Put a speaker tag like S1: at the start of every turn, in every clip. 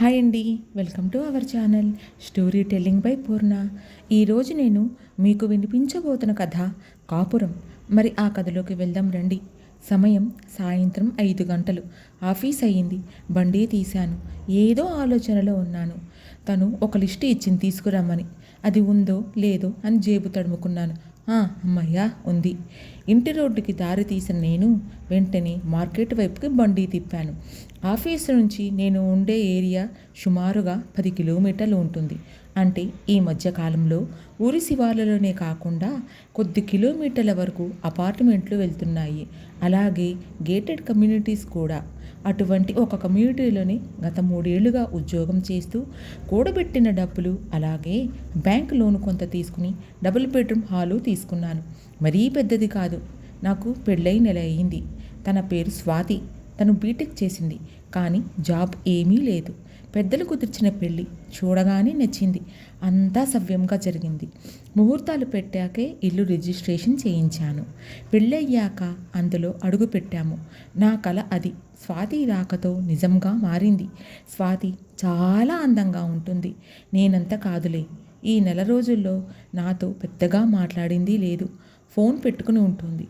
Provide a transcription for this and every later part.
S1: Hi అండి welcome to our channel. Story telling by Purna. ఈరోజు నేను మీకు వినిపించబోతున్న కథ కాపురం. మరి ఆ కథలోకి వెళ్దాం రండి. సమయం సాయంత్రం ఐదు గంటలు. ఆఫీస్ అయ్యింది. బండి తీశాను. ఏదో ఆలోచనలో ఉన్నాను. తను ఒక లిస్ట్ ఇచ్చింది తీసుకురమ్మని. అది ఉందో లేదో అని జేబు తడుముకున్నాను. అమ్మయ్యా ఉంది. ఇంటి రోడ్డుకి దారి తీసిన నేను వెంటనే మార్కెట్ వైపుకి బండి తిప్పాను. ఆఫీసు నుంచి నేను ఉండే ఏరియా సుమారుగా పది కిలోమీటర్లు ఉంటుంది. అంటే ఈ మధ్యకాలంలో ఊరి శివార్లలోనే కాకుండా కొద్ది కిలోమీటర్ల వరకు అపార్ట్మెంట్లు వెళ్తున్నాయి. అలాగే గేటెడ్ కమ్యూనిటీస్ కూడా. అటువంటి ఒక కమ్యూనిటీలోని గత మూడేళ్ళుగా ఉద్యోగం చేస్తూ కూడబెట్టిన డబ్బులు అలాగే బ్యాంక్ లోను కొంత తీసుకుని డబుల్ బెడ్రూమ్ హాలు తీసుకున్నాను. మరీ పెద్దది కాదు. నాకు పెళ్ళై నెల అయింది. తన పేరు స్వాతి. తను బీటెక్ చేసింది. కానీ జాబ్ ఏమీ లేదు. పెద్దలు కుదిర్చిన పెళ్ళి చూడగానే నచ్చింది. అంతా సవ్యంగా జరిగింది. ముహూర్తాలు పెట్టాకే ఇల్లు రిజిస్ట్రేషన్ చేయించాను. పెళ్ళయ్యాక అందులో అడుగు పెట్టాము నా కల అది. స్వాతి రాకతో నిజంగా మారింది. స్వాతి చాలా అందంగా ఉంటుంది. నేనంత కాదులే. ఈ నెల రోజుల్లో నాతో పెద్దగా మాట్లాడింది లేదు. ఫోన్ పెట్టుకుని ఉంటుంది.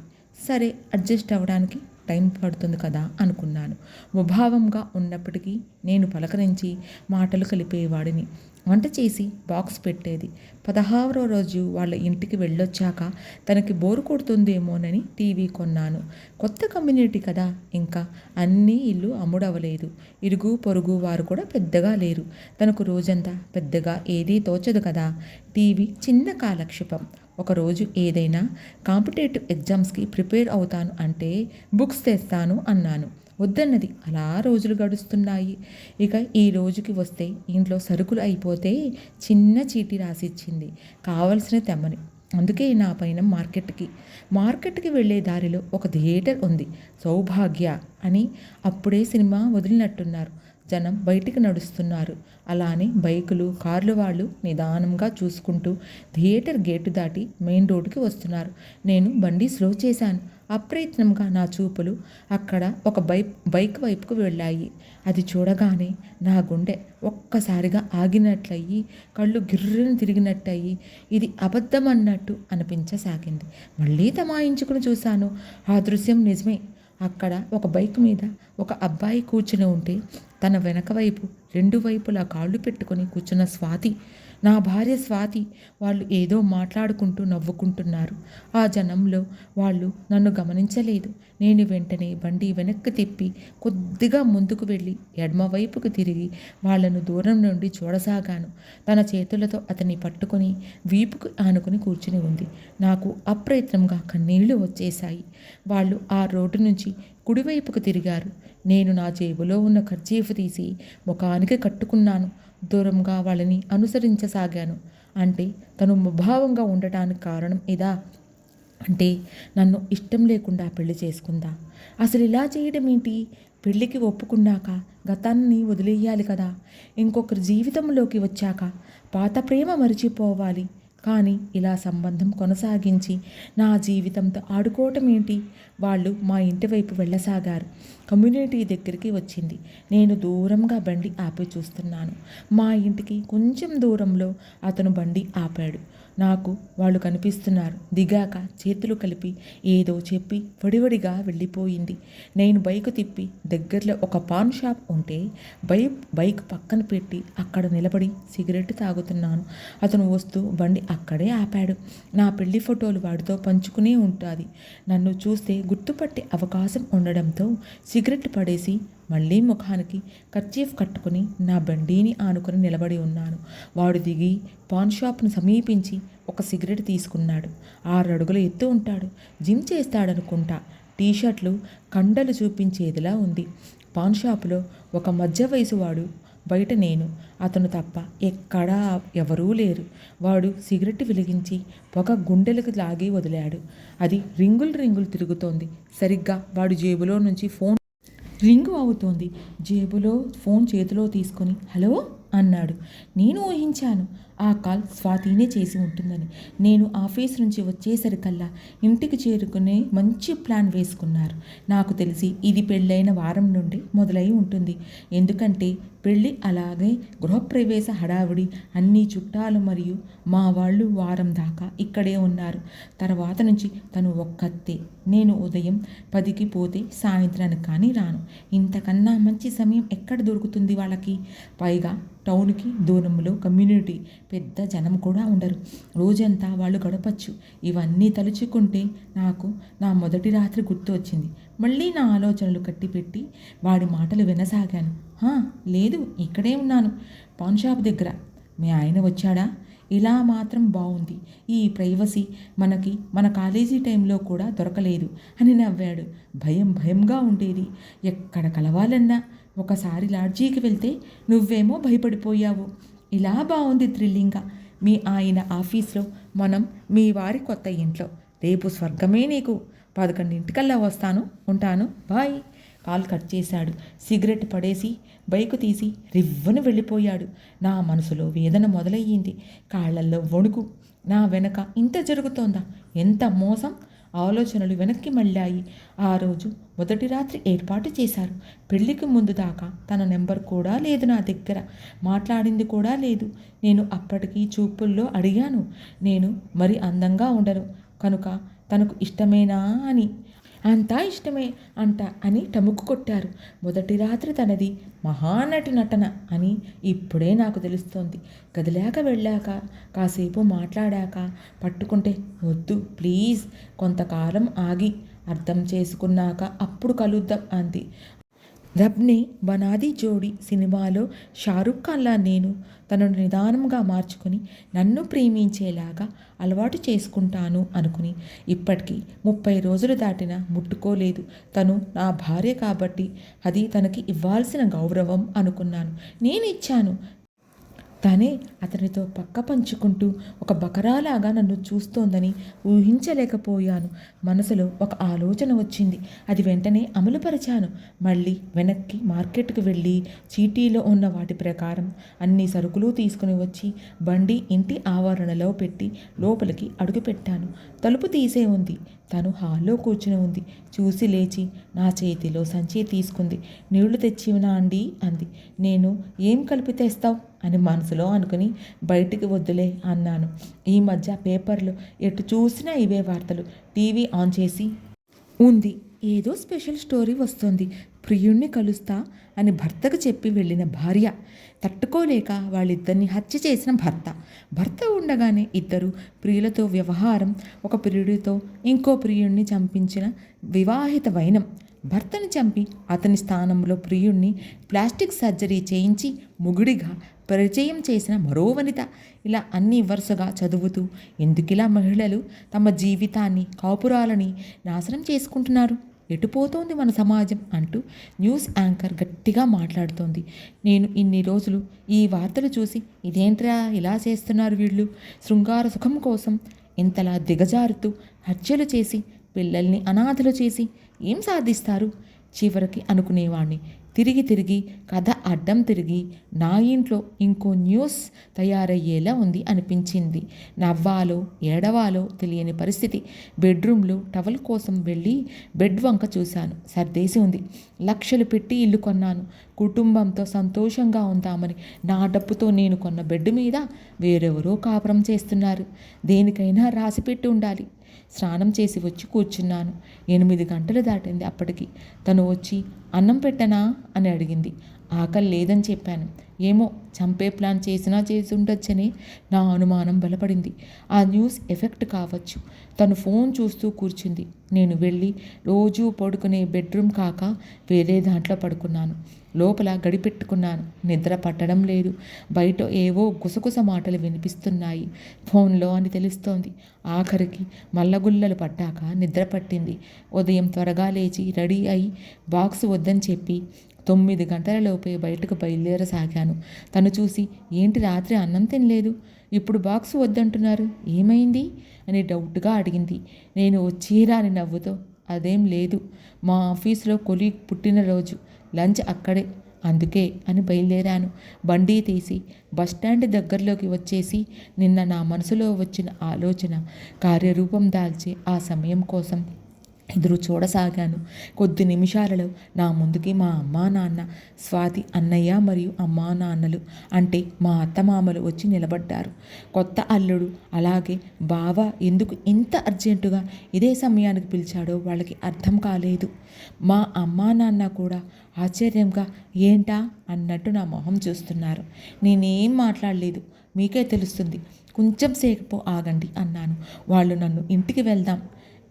S1: సరే అడ్జస్ట్ అవ్వడానికి టైం పడుతుంది కదా అనుకున్నాను. ముభావంగా ఉన్నప్పటికీ నేను పలకరించి మాటలు కలిపేవాడిని. వంట చేసి బాక్స్ పెట్టేది. పదహారో రోజు వాళ్ళ ఇంటికి వెళ్ళొచ్చాక తనకి బోరు కొడుతుందేమోనని టీవీ కొన్నాను. కొత్త కమ్యూనిటీ కదా ఇంకా అన్నీ ఇల్లు అమ్ముడవలేదు ఇరుగు పొరుగు వారు కూడా పెద్దగా లేరు. తనకు రోజంతా పెద్దగా ఏదీ తోచదు కదా. టీవీ చిన్న కాలక్షేపం. ఒకరోజు ఏదైనా కాంపిటేటివ్ ఎగ్జామ్స్కి ప్రిపేర్ అవుతాను అంటే బుక్స్ తెస్తాను అన్నాను. వద్దన్నది అలా రోజులు గడుస్తున్నాయి. ఇక ఈ రోజుకి వస్తే ఇంట్లో సరుకులు అయిపోతే చిన్న చీటీ రాసిచ్చింది. కావలసిన తెమ్మని. అందుకే నా పైన మార్కెట్కి. మార్కెట్కి వెళ్ళే దారిలో ఒక థియేటర్ ఉంది. సౌభాగ్య అని అప్పుడే సినిమా వదిలినట్టున్నారు. జనం బయటికి నడుస్తున్నారు. అలానే బైకులు కార్లు వాళ్ళు నిదానంగా చూసుకుంటూ థియేటర్ గేటు దాటి మెయిన్ రోడ్డుకి వస్తున్నారు. నేను బండి స్లో చేశాను. అప్రయత్నంగా నా చూపులు అక్కడ ఒక బైక్ బైక్ వైపుకు వెళ్ళాయి. అది చూడగానే నా గుండె ఒక్కసారిగా ఆగినట్లయి కళ్ళు గిర్రను తిరిగినట్టయి ఇది అబద్ధం అన్నట్టు అనిపించసాగింది. మళ్ళీ తమాయించుకుని చూశాను. ఆ దృశ్యం నిజమే. అక్కడ ఒక బైక్ మీద ఒక అబ్బాయి కూర్చుని ఉంటే తన వెనక వైపు రెండు వైపులా కాళ్ళు పెట్టుకొని కూర్చున్న స్వాతి నా భార్య స్వాతి వాళ్ళు ఏదో మాట్లాడుకుంటూ నవ్వుకుంటున్నారు. ఆ జనంలో వాళ్ళు నన్ను గమనించలేదు. నేను వెంటనే బండి వెనక్కి తిప్పి కొద్దిగా ముందుకు వెళ్ళి ఎడమవైపుకు తిరిగి వాళ్ళను దూరం నుండి చూడసాగాను. తన చేతులతో అతన్ని పట్టుకొని వీపుకు ఆనుకుని కూర్చుని ఉంది. నాకు అప్రయత్నంగా కన్నీళ్ళు వచ్చేశాయి. వాళ్ళు ఆ రోడ్డు నుంచి కుడివైపుకు తిరిగారు. నేను నా జేబులో ఉన్న ఖర్చీఫ్ తీసి ముఖానికి కట్టుకున్నాను. దూరంగా వాళ్ళని అనుసరించసాగాను. అంటే తను ముభావంగా ఉండటానికి కారణం ఇదా? అంటే నన్ను ఇష్టం లేకుండా పెళ్ళి చేసుకుందా? అసలు ఇలా చేయడం ఏంటి? పెళ్ళికి ఒప్పుకున్నాక గతాన్ని వదిలేయాలి కదా. ఇంకొకరి జీవితంలోకి వచ్చాక పాత ప్రేమ మరిచిపోవాలి. కానీ ఇలా సంబంధం కొనసాగించి నా జీవితంతో ఆడుకోవటం ఏంటి? వాళ్ళు మా ఇంటి వైపు వెళ్ళసాగారు. కమ్యూనిటీ దగ్గరికి వచ్చింది. నేను దూరంగా బండి ఆపి చూస్తున్నాను. మా ఇంటికి కొంచెం దూరంలో అతను బండి ఆపాడు. నాకు వాళ్ళు కనిపిస్తున్నారు. దిగాక చేతులు కలిపి ఏదో చెప్పి వడివడిగా వెళ్ళిపోయింది. నేను బైక్ తిప్పి దగ్గరలో ఒక పాన్ షాప్ ఉంటే బైక్ బైక్ పక్కన పెట్టి అక్కడ నిలబడి సిగరెట్ తాగుతున్నాను. అతను వస్తూ బండి అక్కడే ఆపాడు. నా పెళ్ళి ఫోటోలు వాడితో పంచుకునే ఉంటుంది. నన్ను చూస్తే గుర్తుపట్టే అవకాశం ఉండడంతో సిగరెట్ పడేసి మళ్ళీ ముఖానికి కర్చీఫ్ కట్టుకుని నా బండిని ఆనుకుని నిలబడి ఉన్నాను. వాడు దిగి పాన్ షాప్ను సమీపించి ఒక సిగరెట్ తీసుకున్నాడు. ఆరు అడుగులు ఎత్తు ఉంటాడు. జిమ్ చేస్తాడనుకుంటా. టీషర్ట్లు కండలు చూపించేదిలా ఉంది. పాన్ షాపులో ఒక మధ్య వయసు వాడు బయట నేను అతను తప్ప ఎక్కడా ఎవరూ లేరు. వాడు సిగరెట్ వెలిగించి పొగ గుండెలకు లాగి వదిలాడు. అది రింగులు రింగులు తిరుగుతోంది. సరిగ్గా వాడు జేబులో నుంచి ఫోన్ రింగు అవుతోంది జేబులో ఫోన్ చేతిలో తీసుకొని హలో అన్నాడు. నేను ఊహించాను. ఆ కాల్ స్వాతినే చేసి ఉంటుందని. నేను ఆఫీస్ నుంచి వచ్చేసరికల్లా ఇంటికి చేరుకునే మంచి ప్లాన్ వేసుకున్నారు. నాకు తెలిసి ఇది పెళ్ళైన వారం నుండి మొదలై ఉంటుంది. ఎందుకంటే పెళ్ళి అలాగే గృహప్రవేశ హడావిడి అన్ని చుట్టాలు మరియు మా వాళ్ళు వారం దాకా ఇక్కడే ఉన్నారు. తర్వాత నుంచి తను ఒక్కతే. నేను ఉదయం పదికి పోతే సాయంత్రానికి కానీ రాను. ఇంతకన్నా మంచి సమయం ఎక్కడ దొరుకుతుంది వాళ్ళకి? పైగా టౌన్కి దూరంలో కమ్యూనిటీ పెద్ద జనం కూడా ఉండరు. రోజంతా వాళ్ళు గడపచ్చు. ఇవన్నీ తలుచుకుంటే నాకు నా మొదటి రాత్రి గుర్తు వచ్చింది మళ్ళీ నా ఆలోచనలు కట్టిపెట్టి వాడి మాటలు వినసాగాను. లేదు ఇక్కడే ఉన్నాను. పాన్ షాప్ దగ్గర. మీ ఆయన వచ్చాడా? ఇలా మాత్రం బాగుంది ఈ ప్రైవసీ మనకి మన కాలేజీ టైంలో కూడా దొరకలేదు అని నవ్వాడు. భయం భయంగా ఉండేది. ఎక్కడ కలవాలన్నా ఒకసారి లాడ్జీకి వెళ్తే నువ్వేమో భయపడిపోయావు. ఇలా బాగుంది థ్రిల్లింగ్గా మీ ఆయన ఆఫీస్లో మనం మీ వారి కొత్త ఇంట్లో. రేపు స్వర్గమే నీకు. పదకొండింటికల్లా వస్తాను ఉంటాను. బాయ్. కాల్ కట్ చేశాడు. సిగరెట్ పడేసి బైకు తీసి రివ్వను వెళ్ళిపోయాడు. నా మనసులో వేదన మొదలయ్యింది. కాళ్ళల్లో వణుకు. నా వెనక ఇంత జరుగుతోందా? ఎంత మోసం? ఆలోచనలు వెనక్కి మళ్ళాయి. ఆ రోజు మొదటి రాత్రి ఏర్పాటు చేశారు. పెళ్ళికి ముందు దాకా తన నెంబర్ కూడా లేదు నా దగ్గర. మాట్లాడింది కూడా లేదు. నేను అప్పటికి చూపుల్లో అడిగాను. నేను మరి అందంగా ఉండను. కనుక తనకు ఇష్టమేనా అని అంతా ఇష్టమే అంట అని టముక్కు కొట్టారు. మొదటి రాత్రి తనది మహానటి నటన అని ఇప్పుడే నాకు తెలుస్తోంది. గదిలాక వెళ్ళాక కాసేపు మాట్లాడాక పట్టుకుంటే వద్దు ప్లీజ్ కొంతకాలం ఆగి అర్థం చేసుకున్నాక అప్పుడు కలుద్దాం అంది. రబ్నే బనాది జోడి సినిమాలో షారుఖ్ ఖాన్లా నేను తనను నిదానంగా మార్చుకుని నన్ను ప్రేమించేలాగా అలవాటు చేసుకుంటాను అనుకుని ఇప్పటికీ ముప్పై రోజులు దాటినా ముట్టుకోలేదు. తను నా భార్య కాబట్టి అది తనకి ఇవ్వాల్సిన గౌరవం అనుకున్నాను. నేను ఇచ్చాను. తనే అతనితో పక్క పంచుకుంటూ ఒక బకరాలాగా నన్ను చూస్తోందని ఊహించలేకపోయాను. మనసులో ఒక ఆలోచన వచ్చింది. అది వెంటనే అమలుపరిచాను. మళ్ళీ వెనక్కి మార్కెట్కి వెళ్ళి చీటీలో ఉన్న వాటి ప్రకారం అన్ని సరుకులు తీసుకుని వచ్చి బండి ఇంటి ఆవరణలో పెట్టి లోపలికి అడుగుపెట్టాను. తలుపు తీసే ఉంది. తను హాల్లో కూర్చుని ఉంది. చూసి లేచి నా చేతిలో సంచి తీసుకుంది. నీళ్ళు తెచ్చివనా అండి? అంది. నేను ఏం కలిపి తెస్తావు? అని మనసులో అనుకుని బయటికి వద్దులే అన్నాను. ఈ మధ్య పేపర్లు ఎటు చూసినా ఇవే వార్తలు. టీవీ ఆన్ చేసి ఉంది. ఏదో స్పెషల్ స్టోరీ వస్తుంది. ప్రియుణ్ణి కలుస్తా అని భర్తకు చెప్పి వెళ్ళిన భార్య తట్టుకోలేక వాళ్ళిద్దరిని హత్య చేసిన భర్త. భర్త ఉండగానే ఇద్దరు ప్రియులతో వ్యవహారం ఒక ప్రియుడితో ఇంకో ప్రియుణ్ణి చంపించిన వివాహిత వైనం. భర్తని చంపి అతని స్థానంలో ప్రియుణ్ణి ప్లాస్టిక్ సర్జరీ చేయించి ముగుడిగా పరిచయం చేసిన మరో వనిత. ఇలా అన్ని వరుసగా చదువుతూ ఎందుకిలా మహిళలు తమ జీవితాన్ని కాపురాలని నాశనం చేసుకుంటున్నారు? ఎటుపోతోంది మన సమాజం అంటూ న్యూస్ యాంకర్ గట్టిగా మాట్లాడుతోంది. నేను ఇన్ని రోజులు ఈ వార్తలు చూసి ఇదేంట్రా ఇలా చేస్తున్నారు వీళ్ళు? శృంగార సుఖం కోసం ఇంతలా దిగజారుతూ హత్యలు చేసి పిల్లల్ని అనాథలు చేసి ఏం సాధిస్తారు? చివరికి అనుకునేవాణ్ణి. తిరిగి తిరిగి కథ అడ్డం తిరిగి నా ఇంట్లో ఇంకో న్యూస్ తయారయ్యేలా ఉంది అనిపించింది. నవ్వాలో ఏడవాలో తెలియని పరిస్థితి. బెడ్రూమ్లో టవల్ కోసం వెళ్ళి బెడ్ వంక చూశాను. సర్దేసి ఉంది. లక్షలు పెట్టి ఇల్లు కొన్నాను. కుటుంబంతో సంతోషంగా ఉందామని నా డబ్బుతో నేను కొన్న బెడ్ మీద వేరెవరో కాపురం చేస్తున్నారు. దేనికైనా రాసిపెట్టి ఉండాలి. స్నానం చేసి వచ్చి కూర్చున్నాను. ఎనిమిది గంటలు దాటింది అప్పటికి. తను వచ్చి అన్నం పెట్టనా? అని అడిగింది. ఆకలి లేదని చెప్పాను. ఏమో చంపే ప్లాన్ చేసినా చేసి ఉండొచ్చని నా అనుమానం బలపడింది. ఆ న్యూస్ ఎఫెక్ట్ కావచ్చు. తను ఫోన్ చూస్తూ కూర్చుంది. నేను వెళ్ళి రోజూ పడుకునే బెడ్రూమ్ కాక వేరే దాంట్లో పడుకున్నాను. లోపల గడిపెట్టుకున్నాను నిద్ర పట్టడం లేదు. బయట ఏవో గుసగుస మాటలు వినిపిస్తున్నాయి. ఫోన్లో అని తెలుస్తోంది. ఆఖరికి మల్లగుల్లలు పట్టాక నిద్ర పట్టింది. ఉదయం త్వరగా లేచి రెడీ అయి బాక్స్ వద్దని చెప్పి తొమ్మిది గంటలలోపే బయటకు బయలుదేరసాగాను. తను చూసి ఏంటి రాత్రి అన్నం తినలేదు? ఇప్పుడు బాక్స్ వద్దంటున్నారు. ఏమైంది? అని డౌట్గా అడిగింది. నేను వచ్చీరా అని నవ్వుతో అదేం లేదు. మా ఆఫీస్లో కొలీగ్ పుట్టినరోజు. లంచ్ అక్కడే. అందుకే అని బయలుదేరాను. బండి తీసి బస్టాండ్ దగ్గరలోకి వచ్చేసి నిన్న నా మనసులో వచ్చిన ఆలోచన కార్యరూపం దాల్చే ఆ సమయం కోసం ఎదురు చూడసాగాను. కొద్ది నిమిషాలలో నా ముందుకి మా అమ్మా నాన్న స్వాతి అన్నయ్య మరియు అమ్మా నాన్నలు అంటే మా అత్తమామలు వచ్చి నిలబడ్డారు. కొత్త అల్లుడు అలాగే బావ ఎందుకు ఇంత అర్జెంటుగా ఇదే సమయానికి పిలిచాడో వాళ్ళకి అర్థం కాలేదు. మా అమ్మా నాన్న కూడా ఆశ్చర్యంగా ఏంటా? అన్నట్టు నా మొహం చూస్తున్నారు. నేనేం మాట్లాడలేదు మీకే తెలుస్తుంది. కొంచెం సేపు ఆగండి అన్నాను. వాళ్ళు నన్ను ఇంటికి వెళ్దాం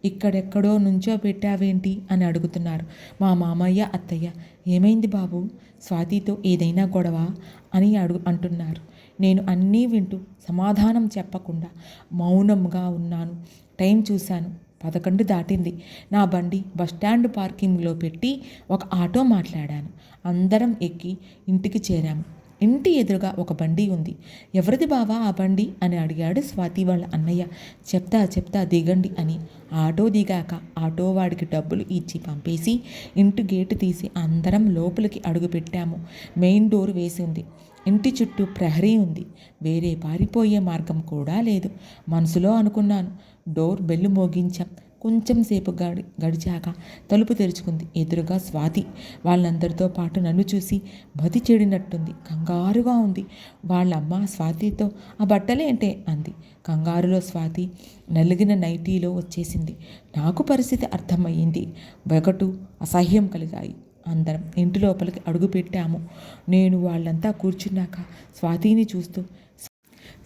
S1: ఇక్కడెక్కడో నుంచో పెట్టావేంటి అని అడుగుతున్నారు. మా మామయ్య అత్తయ్య ఏమైంది బాబు? స్వాతితో ఏదైనా గొడవ? అని అడుగు అంటున్నారు. నేను అన్నీ వింటూ సమాధానం చెప్పకుండా మౌనంగా ఉన్నాను. టైం చూశాను. పదకొండు దాటింది. నా బండి బస్టాండ్ పార్కింగ్లో పెట్టి ఒక ఆటో మాట్లాడాను. అందరం ఎక్కి ఇంటికి చేరాము. ఇంటి ఎదురుగా ఒక బండి ఉంది. ఎవరిది బావా ఆ బండి? అని అడిగాడు స్వాతి వాళ్ళ అన్నయ్య. చెప్తా చెప్తా దిగండి అని. ఆటో దిగాక ఆటో వాడికి డబ్బులు ఇచ్చి పంపేసి ఇంటి గేటు తీసి అందరం లోపలికి అడుగు పెట్టాము. మెయిన్ డోర్ వేసి ఉంది. ఇంటి చుట్టూ ప్రహరీ ఉంది. వేరే పారిపోయే మార్గం కూడా లేదు. మనసులో అనుకున్నాను డోర్ బెల్లు మోగించాం. కొంచెం సేపు గడి గడిచాక తలుపు తెరుచుకుంది ఎదురుగా స్వాతి. వాళ్ళందరితో పాటు నన్ను చూసి బతి చెడినట్టుంది కంగారుగా ఉంది. వాళ్ళమ్మ స్వాతితో ఆ బట్టలేంటే అంది. కంగారులో స్వాతి నలిగిన నైటీలో వచ్చేసింది. నాకు పరిస్థితి అర్థమయ్యింది. వెగటు అసహ్యం కలిగాయి. అందరం ఇంటి లోపలికి అడుగు పెట్టాము. నేను వాళ్ళంతా కూర్చున్నాక స్వాతిని చూస్తూ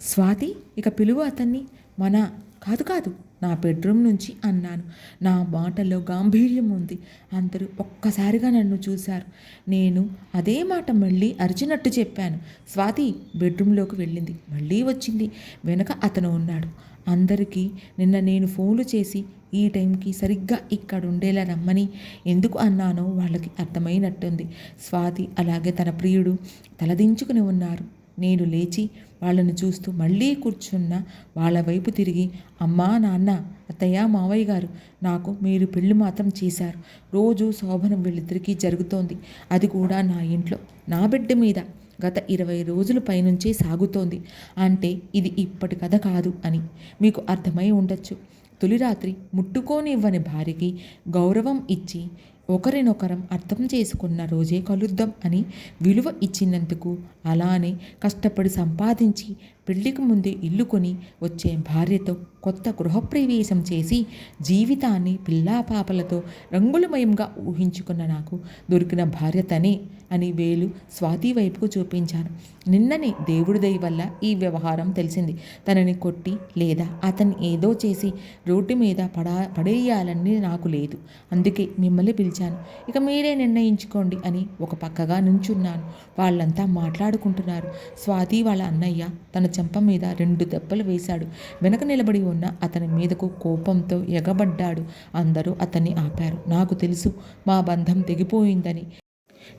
S1: స్వాతి ఇక పిలువు అతన్ని మన కాదు కాదు. నా బెడ్రూమ్ నుంచి అన్నాను. నా మాటలో గాంభీర్యం ఉంది అందరూ ఒక్కసారిగా నన్ను చూశారు. నేను అదే మాట మళ్ళీ అరిచినట్టు చెప్పాను. స్వాతి బెడ్రూమ్లోకి వెళ్ళింది. మళ్ళీ వచ్చింది. వెనక అతను ఉన్నాడు. అందరికీ నిన్న నేను ఫోన్లు చేసి ఈ టైంకి సరిగ్గా ఇక్కడ ఉండేలా రమ్మని ఎందుకు అన్నానో వాళ్ళకి అర్థమైనట్టుంది. స్వాతి అలాగే తన ప్రియుడు తలదించుకుని ఉన్నారు. నేను లేచి వాళ్ళని చూస్తూ మళ్ళీ కూర్చున్న వాళ్ళ వైపు తిరిగి అమ్మా నాన్న అత్తయ్య మావయ్య గారు నాకు మీరు పెళ్ళి మాత్రం చేశారు. రోజు శోభనం వీళ్ళిద్దరికీ జరుగుతోంది. అది కూడా నా ఇంట్లో నా బిడ్డ మీద గత ఇరవై రోజుల పైనుంచే సాగుతోంది. అంటే ఇది ఇప్పటి కథ కాదు అని. మీకు అర్థమై ఉండొచ్చు. తొలి రాత్రి ముట్టుకోనివ్వని భార్యకి గౌరవం ఇచ్చి ఒకరినొకరం అర్థం చేసుకున్న రోజే కలుద్దాం అని విలువ ఇచ్చినందుకు అలానే కష్టపడి సంపాదించి పెళ్ళికి ముందే ఇల్లు కొని వచ్చే భార్యతో కొత్త గృహప్రవేశం చేసి జీవితాన్ని పిల్లాపాపలతో రంగులమయంగా ఊహించుకున్న నాకు దొరికిన భార్య తనే అని వేలు స్వాతి వైపుకు చూపించాను. నిన్ననే దేవుడి దయ వల్ల ఈ వ్యవహారం తెలిసింది. తనని కొట్టి లేదా అతన్ని ఏదో చేసి రోడ్డు మీద పడా పడేయాలని నాకు లేదు. అందుకే మిమ్మల్ని పిలిచాను. ఇక మీరే నిర్ణయించుకోండి అని ఒక పక్కగా నుంచున్నాను. వాళ్ళంతా మాట్లాడుకుంటున్నారు. స్వాతి వాళ్ళ అన్నయ్య తన చెంప మీద రెండు దెబ్బలు వేశాడు. వెనక నిలబడి ఉన్న అతని మీదకు కోపంతో ఎగబడ్డాడు. అందరూ అతన్ని ఆపారు. నాకు తెలుసు మా బంధం తెగిపోయిందని.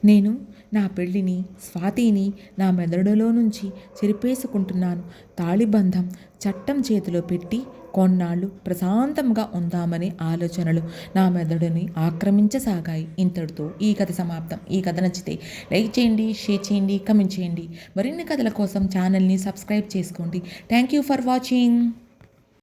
S1: నేను నా పెళ్ళిని స్వాతిని నా మెదడులో నుంచి చెరిపేసుకుంటున్నాను. తాళిబంధం చట్టం చేతిలో పెట్టి కొన్నాళ్ళు ప్రశాంతంగా ఉందామనే ఆలోచనలు నా మెదడుని ఆక్రమించసాగాయి. ఇంతటితో ఈ కథ సమాప్తం. ఈ కథ నచ్చితే లైక్ చేయండి షేర్ చేయండి కమెంట్ చేయండి. మరిన్ని కథల కోసం ఛానల్ని సబ్స్క్రైబ్ చేసుకోండి. Thank you for watching.